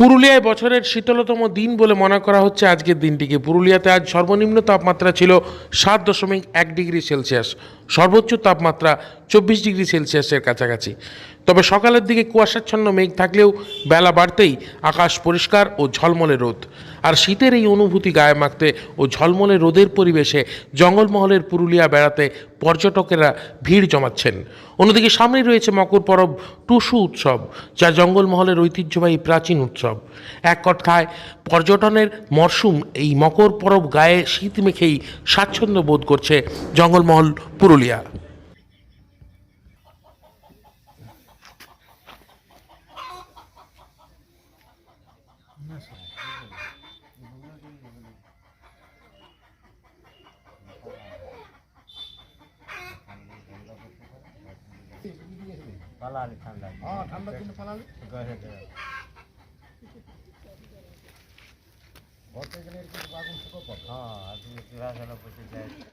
পুরুলিয়ায় বছরের শীতলতম দিন বলে মনে করা হচ্ছে আজকের দিনটিকে। পুরুলিয়াতে আজ সর্বনিম্ন তাপমাত্রা ছিল সাত দশমিক এক ডিগ্রি সেলসিয়াস। সর্বোচ্চ তাপমাত্রা চব্বিশ ডিগ্রি সেলসিয়াসের কাছাকাছি। তবে সকালের দিকে কুয়াশাচ্ছন্ন মেঘ থাকলেও বেলা বাড়তেই আকাশ পরিষ্কার ও ঝলমলে রোদ। আর শীতের এই অনুভূতি গায়ে মাখতে ও ঝলমলে রোদের পরিবেশে জঙ্গলমহলের পুরুলিয়া বেড়াতে পর্যটকেরা ভিড় জমাচ্ছেন। অন্যদিকে সামনেই রয়েছে মকর পরব টুসু উৎসব, যা জঙ্গলমহলের ঐতিহ্যবাহী প্রাচীন উৎসব। এক কথায়, পর্যটনের মরশুম এই মকর পরব গায়ে শীত মেখেই স্বাচ্ছন্দ্য বোধ করছে জঙ্গলমহল পুরুলিয়া। পালালি ঠান্ডা হ্যাঁ ঠান্ডার দিনে পালালে গরমে গরম। ঘর থেকে এরকম আগুন শুকো পড়ে হ্যাঁ আর তুমি চূড়া চলো বসে যায়